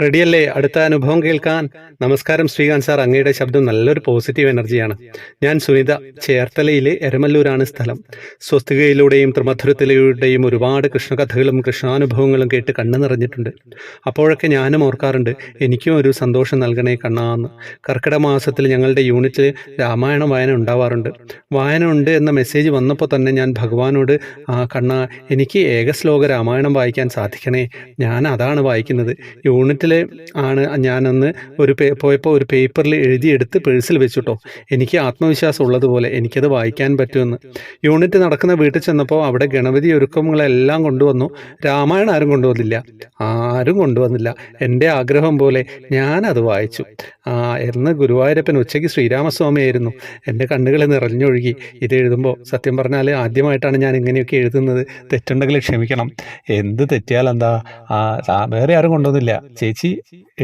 റെഡിയല്ലേ? അടുത്ത അനുഭവം കേൾക്കാൻ. നമസ്കാരം ശ്രീകാന്ത് സാർ. അങ്ങയുടെ ശബ്ദം നല്ലൊരു പോസിറ്റീവ് എനർജിയാണ് ഞാൻ സുനിത ചേർത്തലയിലെ എരമല്ലൂരാണ് സ്ഥലം. സ്വസ്തികയിലൂടെയും ത്രിമധുരത്തിലൂടെയും ഒരുപാട് കൃഷ്ണകഥകളും കൃഷ്ണാനുഭവങ്ങളും കേട്ട് കണ്ണു നിറഞ്ഞിട്ടുണ്ട്. അപ്പോഴൊക്കെ ഞാനും ഓർക്കാറുണ്ട് എനിക്കും ഒരു സന്തോഷം നൽകണേ കണ്ണാന്ന്. കർക്കിടക മാസത്തിൽ ഞങ്ങളുടെ യൂണിറ്റിൽ രാമായണ വായന ഉണ്ടാവാറുണ്ട്. വായന ഉണ്ട് എന്ന മെസ്സേജ് വന്നപ്പോൾ തന്നെ ഞാൻ ഭഗവാനോട് ആ കണ്ണ എനിക്ക് ഏകശ്ലോക രാമായണം വായിക്കാൻ സാധിക്കണേ. ഞാൻ അതാണ് വായിക്കുന്നത്. യൂണിറ്റിൽ ആണ് ഞാനന്ന് ഒരു പേ പോയപ്പോൾ ഒരു പേപ്പറിൽ എഴുതിയെടുത്ത് പേഴ്സിൽ വെച്ചിട്ടോ. എനിക്ക് ആത്മവിശ്വാസം ഉള്ളതുപോലെ എനിക്കത് വായിക്കാൻ പറ്റുമെന്ന്. യൂണിറ്റ് നടക്കുന്ന വീട്ടിൽ ചെന്നപ്പോൾ അവിടെ ഗണപതി ഒരുക്കങ്ങളെല്ലാം കൊണ്ടുവന്നു. രാമായണം ആരും കൊണ്ടുവന്നില്ല. ആരും കൊണ്ടുവന്നില്ല. എന്റെ ആഗ്രഹം പോലെ ഞാനത് വായിച്ചു. ആ എന്ന് ഗുരുവായൂരപ്പൻ ഉച്ചയ്ക്ക് ശ്രീരാമസ്വാമിയായിരുന്നു. എന്റെ കണ്ണുകൾ നിറഞ്ഞൊഴുകി. ഇത് എഴുതുമ്പോൾ സത്യം പറഞ്ഞാൽ ആദ്യമായിട്ടാണ് ഞാൻ ഇങ്ങനെയൊക്കെ എഴുതുന്നത്. തെറ്റുണ്ടെങ്കിൽ ക്ഷമിക്കണം. എന്ത് തെറ്റിയാലെന്താ വേറെ ആരും കൊണ്ടുവന്നില്ല. ചേച്ചി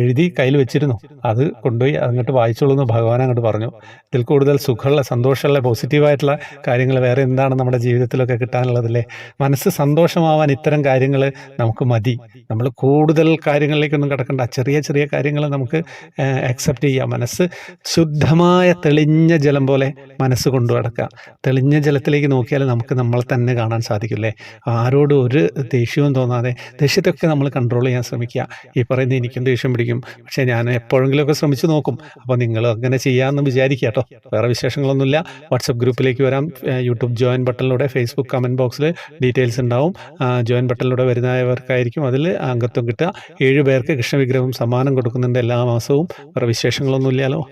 എഴുതി കയ്യിൽ വെച്ചിരുന്നു. അത് കൊണ്ടുപോയി അങ്ങോട്ട് വായിച്ചോളൂ എന്ന് ഭഗവാൻ അങ്ങോട്ട് പറഞ്ഞു. ഇതിൽ കൂടുതൽ സുഖമുള്ള സന്തോഷമുള്ള പോസിറ്റീവായിട്ടുള്ള കാര്യങ്ങൾ വേറെ എന്താണ് നമ്മുടെ ജീവിതത്തിലൊക്കെ കിട്ടാനുള്ളതല്ലേ? മനസ്സ് സന്തോഷമാവാൻ ഇത്തരം കാര്യങ്ങൾ നമുക്ക് മതി. നമ്മൾ കൂടുതൽ കാര്യങ്ങളിലേക്കൊന്നും കിടക്കണ്ട. ചെറിയ ചെറിയ കാര്യങ്ങൾ നമുക്ക് അക്സെപ്റ്റ് ചെയ്യാം. മനസ്സ് ശുദ്ധമായ തെളിഞ്ഞ ജലം പോലെ മനസ്സ് കൊണ്ടു കിടക്കുക തെളിഞ്ഞ ജലത്തിലേക്ക് നോക്കിയാൽ നമുക്ക് നമ്മളെ തന്നെ കാണാൻ സാധിക്കില്ലേ ആരോടും ഒരു ദേഷ്യവും തോന്നാതെ ദേഷ്യത്തൊക്കെ നമ്മൾ കൺട്രോൾ ചെയ്യാൻ ശ്രമിക്കുക. ഈ പറയുന്നത് എനിക്കും ദേഷ്യം പിടിക്കും. പക്ഷേ ഞാൻ എപ്പോഴെങ്കിലുമൊക്കെ ശ്രമിച്ചു നോക്കും. അപ്പോൾ നിങ്ങൾ അങ്ങനെ ചെയ്യാമെന്ന് വിചാരിക്കുക കേട്ടോ. വേറെ വിശേഷങ്ങളൊന്നുമില്ല. വാട്സപ്പ് ഗ്രൂപ്പിലേക്ക് വരാം. യൂട്യൂബ് ജോയിൻ ബട്ടണിലൂടെ ഫേസ്ബുക്ക് കമന്റ് ബോക്സിൽ ഡീറ്റെയിൽസ് ഉണ്ടാവും. ജോയിൻ ബട്ടണിലൂടെ വരുന്നവർക്കായിരിക്കും അതിൽ അംഗത്വം കിട്ടുക. ഏഴ് പേർക്ക് കൃഷ്ണവിഗ്രഹം സമ്മാനം കൊടുക്കുന്നുണ്ട് എല്ലാ മാസവും. വേറെ വിശേഷങ്ങളൊന്നുമില്ലല്ലോ.